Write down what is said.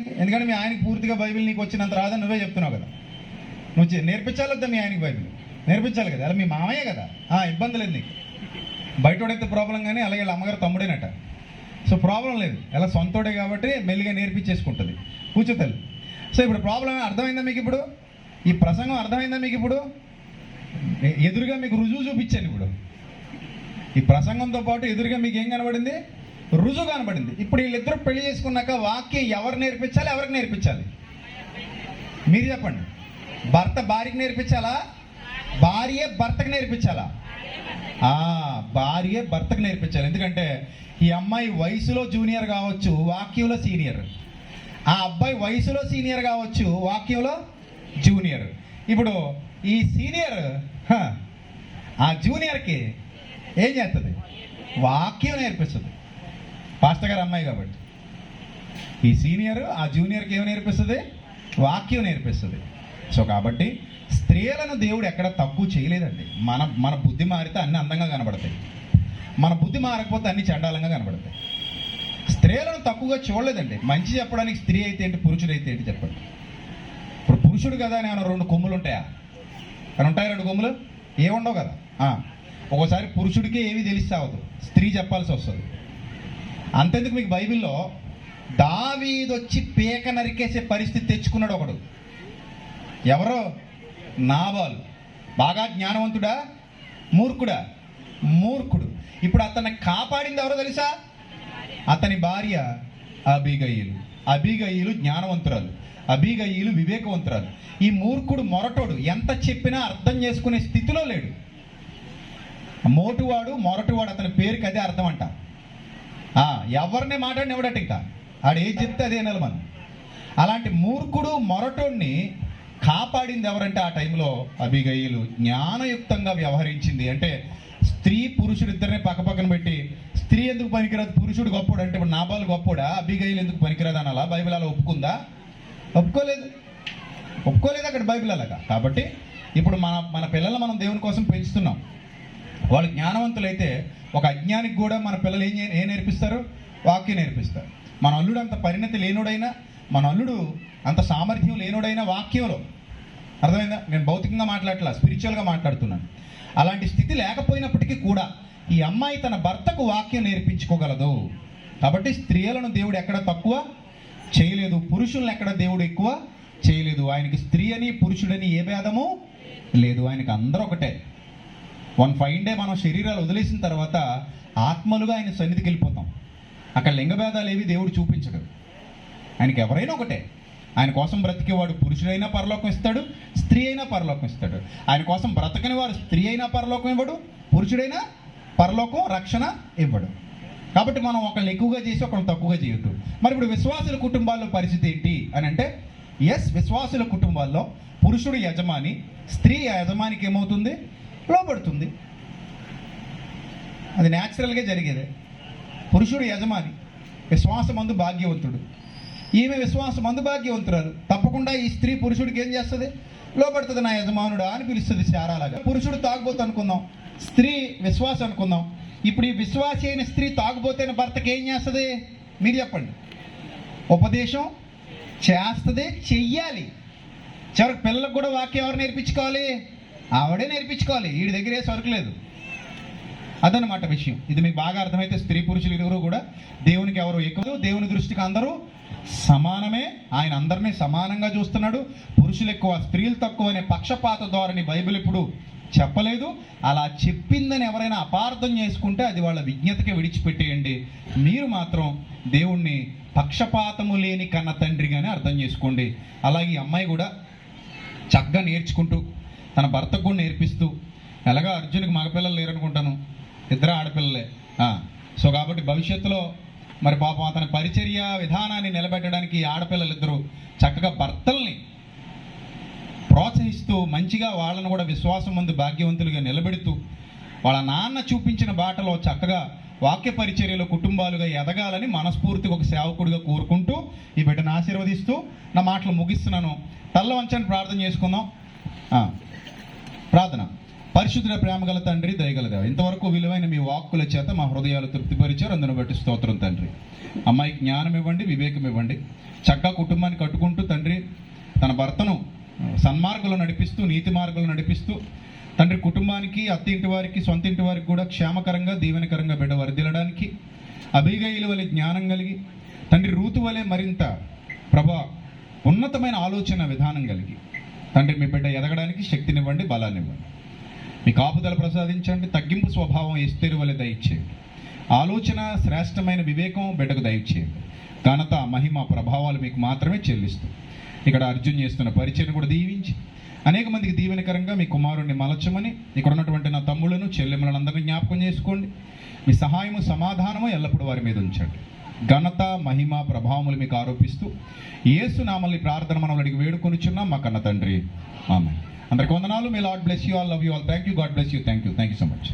ఎందుకంటే మీ ఆయనకి పూర్తిగా బైబిల్ నీకు వచ్చినంత రాదని నువ్వే చెప్తున్నావు కదా. నువ్వు చే- నేర్పించాలి వద్దా మీ ఆయనకి బైబిల్. నేర్పించాలి కదా. అలా మీ మామయ్య కదా. ఆ, ఇబ్బంది లేదు నీకు. బయటోడైతే ప్రాబ్లం కానీ అలాగే వాళ్ళ అమ్మగారు తమ్ముడేనట. సో ప్రాబ్లం లేదు. ఎలా సొంతోడే కాబట్టి మెల్లిగా నేర్పించేసుకుంటుంది. కూర్చోతల్లి సో ఇప్పుడు ప్రాబ్లం అర్థమైందా మీకు ఇప్పుడు? ఈ ప్రసంగం అర్థమైందా మీకు ఇప్పుడు? ఎదురుగా మీకు రుజువు చూపించాను ఇప్పుడు. ఈ ప్రసంగంతో పాటు ఎదురుగా మీకు ఏం కనబడింది? రుజువు కనబడింది. ఇప్పుడు వీళ్ళిద్దరూ పెళ్ళి చేసుకున్నాక వాక్యం ఎవరు నేర్పించాలి ఎవరికి నేర్పించాలి? మీరు చెప్పండి. భర్త భార్యకి నేర్పించాలా? భార్య భర్తకు నేర్పించాలా? ఆ భార్య భర్తకు నేర్పించాలి. ఎందుకంటే ఈ అమ్మాయి వయసులో జూనియర్ కావచ్చు వాక్యంలో సీనియర్. ఆ అబ్బాయి వయసులో సీనియర్ కావచ్చు వాక్యంలో జూనియర్. ఇప్పుడు ఈ సీనియర్ ఆ జూనియర్కి ఏం చేస్తుంది? వాక్యం నేర్పిస్తుంది. పాస్టర్ గారు అమ్మాయి కాబట్టి. ఈ సీనియర్ ఆ జూనియర్కి ఏమి నేర్పిస్తుంది? వాక్యం నేర్పిస్తుంది. సో కాబట్టి స్త్రీలను దేవుడు ఎక్కడ తక్కువ చేయలేదండి. మన మన బుద్ధి మారితే అన్ని అందంగా కనబడతాయి. మన బుద్ధి మారకపోతే అన్ని చండాలంగా కనబడతాయి. స్త్రీలను తక్కువగా చూడలేదండి. మంచి చెప్పడానికి స్త్రీ అయితే ఏంటి పురుషుడు అయితే ఏంటి చెప్పండి. ఇప్పుడు పురుషుడు కదా అని రెండు కొమ్ములు ఉంటాయా? అని ఉంటాయి రెండు కొమ్ములు? ఏముండవు కదా. ఒకసారి ఒక్కోసారి పురుషుడికి ఏవి తెలిస్తే అవదు స్త్రీ చెప్పాల్సి వస్తుంది. అంతెందుకు మీకు బైబిల్లో? దావీదొచ్చి పీక నరికేసే పరిస్థితి తెచ్చుకున్నాడు ఒకడు. ఎవరో? నాబాలు. బాగా జ్ఞానవంతుడా? మూర్ఖుడా? మూర్ఖుడు. ఇప్పుడు అతన్ని కాపాడింది ఎవరో తెలుసా? అతని భార్య అబిగయిలు. అబిగయిలు జ్ఞానవంతురాలు. అబిగయిలు వివేకవంతురాలు. ఈ మూర్ఖుడు మొరటోడు. ఎంత చెప్పినా అర్థం చేసుకునే స్థితిలో లేడు. మోటువాడు మొరటువాడు అతని పేరుకి అదే అర్థం అంట ఎవరిని మాట్లాడిన ఎవడట ఇంకా? ఆడు ఏది చెప్తే అదే నెల మనం అలాంటి మూర్ఖుడు మొరటోడిని కాపాడింది ఎవరంటే ఆ టైంలో అభిగయులు జ్ఞానయుక్తంగా వ్యవహరించింది. అంటే స్త్రీ పురుషుడు ఇద్దరిని పక్కపక్కన పెట్టి స్త్రీ ఎందుకు పనికిరాదు? పురుషుడు గొప్పడు. అంటే ఇప్పుడు నాబాలు గొప్పడా? అభిగయులు ఎందుకు పనికిరాదు అనాలా? బైబిల్ అలా ఒప్పుకుందా? ఒప్పుకోలేదు. ఒప్పుకోలేదు అక్కడ బైబిల్ అలాగా. కాబట్టి ఇప్పుడు మన మన పిల్లలు మనం దేవుని కోసం పెంచుతున్నాం. వాళ్ళు జ్ఞానవంతులైతే ఒక అజ్ఞానికి కూడా మన పిల్లలు ఏం ఏం నేర్పిస్తారు? వాక్యం నేర్పిస్తారు. మన అల్లుడు అంత పరిణతి లేనుడైనా మన అల్లుడు అంత సామర్థ్యం లేనుడైనా వాక్యంలో. అర్థమైందా? నేను భౌతికంగా మాట్లాడట్లా స్పిరిచువల్గా మాట్లాడుతున్నాను. అలాంటి స్థితి లేకపోయినప్పటికీ కూడా ఈ అమ్మాయి తన భర్తకు వాక్యం నేర్పించుకోగలదు. కాబట్టి స్త్రీలను దేవుడు ఎక్కడ తక్కువ చేయలేదు. పురుషులను ఎక్కడ దేవుడు ఎక్కువ చేయలేదు. ఆయనకి స్త్రీ అని పురుషుడని ఏ భేదము లేదు. ఆయనకి అందరూ ఒకటే. వన్ ఫైవ్ డే మనం శరీరాలు వదిలేసిన తర్వాత ఆత్మలుగా ఆయన సన్నిధికి వెళ్ళిపోతాం. అక్కడ లింగభేదాలు ఏవి దేవుడు చూపించడు. ఆయనకి ఎవరైనా ఒకటే. ఆయన కోసం బ్రతికేవాడు పురుషుడైనా పరలోకం ఇస్తాడు స్త్రీ అయినా పరలోకం ఇస్తాడు. ఆయన కోసం బ్రతకని వారు స్త్రీ అయినా పరలోకం ఇవ్వడు పురుషుడైనా పరలోకం రక్షణ ఇవ్వడు. కాబట్టి మనం ఒకళ్ళని ఎక్కువగా చేసి ఒకళ్ళని తక్కువగా చేయొద్దు. మరి ఇప్పుడు విశ్వాసుల కుటుంబాల్లో పరిస్థితి ఏంటి అని అంటే ఎస్ విశ్వాసుల కుటుంబాల్లో పురుషుడు యజమాని స్త్రీ యజమానికి ఏమవుతుంది? లోపడుతుంది అది న్యాచురల్గా జరిగేదే. పురుషుడు యజమాని విశ్వాసమందు భాగ్యవంతుడు. ఈమె విశ్వాసమందు భాగ్యవంతురాలు. తప్పకుండా ఈ స్త్రీ పురుషుడికి ఏం చేస్తుంది? లోపడుతుంది నా యజమానుడా అని పిలుస్తుంది శారాలాగా. పురుషుడు తాగుబోతు అనుకుందాం. స్త్రీ విశ్వాసం అనుకుందాం. ఇప్పుడు ఈ విశ్వాసి అయిన స్త్రీ తాగుబోతైన భర్తకి ఏం చేస్తుంది? మీరు చెప్పండి. ఉపదేశం? చేస్తుంది చెయ్యాలి. చివరికి పిల్లలకు కూడా వాక్యం ఎవరు నేర్పించుకోవాలి? ఆవిడే నేర్పించుకోవాలి. వీడి దగ్గర ఏ సరుకు లేదు. అదనమాట విషయం. ఇది మీకు బాగా అర్థమైతే స్త్రీ పురుషులు ఇరువురు కూడా దేవునికి ఎవరు ఎక్కువ దేవుని దృష్టికి అందరూ సమానమే. ఆయన అందరినీ సమానంగా చూస్తున్నాడు. పురుషులు ఎక్కువ స్త్రీలు తక్కువ అనే పక్షపాత ధోరణి బైబిల్ ఇప్పుడు చెప్పలేదు. అలా చెప్పిందని ఎవరైనా అపార్థం చేసుకుంటే అది వాళ్ళ విజ్ఞతకి విడిచిపెట్టేయండి. మీరు మాత్రం దేవుణ్ణి పక్షపాతము లేని కన్న తండ్రిగానే అర్థం చేసుకోండి. అలాగే ఈ అమ్మాయి కూడా చక్కగా నేర్చుకుంటూ తన భర్తకు కూడా నేర్పిస్తూ ఎలాగో అర్జున్కి మగపిల్లలు లేరనుకుంటాను ఇద్దరు ఆడపిల్లలే. సో కాబట్టి భవిష్యత్తులో మరి పాపం అతని పరిచర్య విధానాన్ని నిలబెట్టడానికి ఈ ఆడపిల్లలు ఇద్దరు చక్కగా భర్తల్ని ప్రోత్సహిస్తూ మంచిగా వాళ్ళను కూడా విశ్వాసం ముందు భాగ్యవంతులుగా నిలబెడుతూ వాళ్ళ నాన్న చూపించిన బాటలో చక్కగా వాక్య పరిచర్యలో కుటుంబాలుగా ఎదగాలని మనస్ఫూర్తిగా ఒక సేవకుడిగా కోరుకుంటూ ఈ బిడ్డను ఆశీర్వదిస్తూ నా మాటలు ముగిస్తున్నాను. తల్ల వంచని ప్రార్థన చేసుకుందాం. ప్రార్థన. పరిశుద్ధ ప్రేమ గల తండ్రి దయగల ఇంతవరకు విలువైన మీ వాక్కుల చేత మా హృదయాలు తృప్తిపరిచారు. అందును బట్టి స్తోత్రం తండ్రి. అమ్మాయికి జ్ఞానం ఇవ్వండి వివేకం ఇవ్వండి చక్కగా కుటుంబాన్ని కట్టుకుంటూ తండ్రి తన భర్తను సన్మార్గంలో నడిపిస్తూ నీతి మార్గంలో నడిపిస్తూ తండ్రి కుటుంబానికి అత్తింటి వారికి సొంత ఇంటి వారికి కూడా క్షేమకరంగా దీవెనకరంగా బిడ్డ వర్దిల్లడానికి అభిగయుల వలె జ్ఞానం కలిగి తండ్రి రూతు వలె మరింత ప్రభా ఉన్నతమైన ఆలోచన విధానం కలిగి తండ్రి మీ బిడ్డ ఎదగడానికి శక్తినివ్వండి బలాన్నివ్వండి. మీ కాపుదల ప్రసాదించండి తగ్గింపు స్వభావం ఎస్తేరు వలె దయచేయండి. ఆలోచన శ్రేష్టమైన వివేకం బిడ్డకు దయచేయండి. ఘనత మహిమ ప్రభావాలు మీకు మాత్రమే చెల్లిస్తూ. ఇక్కడ అర్జున్ చేస్తున్న పరిచయం కూడా దీవించి అనేక మందికి దీవెనకరంగా మీ కుమారుణ్ణి మలచమని ఇక్కడ ఉన్నటువంటి నా తమ్ములను చెల్లెములను అందరినీ జ్ఞాపకం చేసుకోండి. మీ సహాయము సమాధానము ఎల్లప్పుడూ వారి మీద ఉంచండి. ఘనత మహిమ ప్రభావములు మీకు ఆరోపిస్తూ యేసు నామల్ని ప్రార్థన మనం అడిగి వేడుకొనిచున్నాం మా కన్న తండ్రి. ఆమె అందరికి వందనాలు. మీ Lord bless you all love you all thank you God bless you thank you thank you so much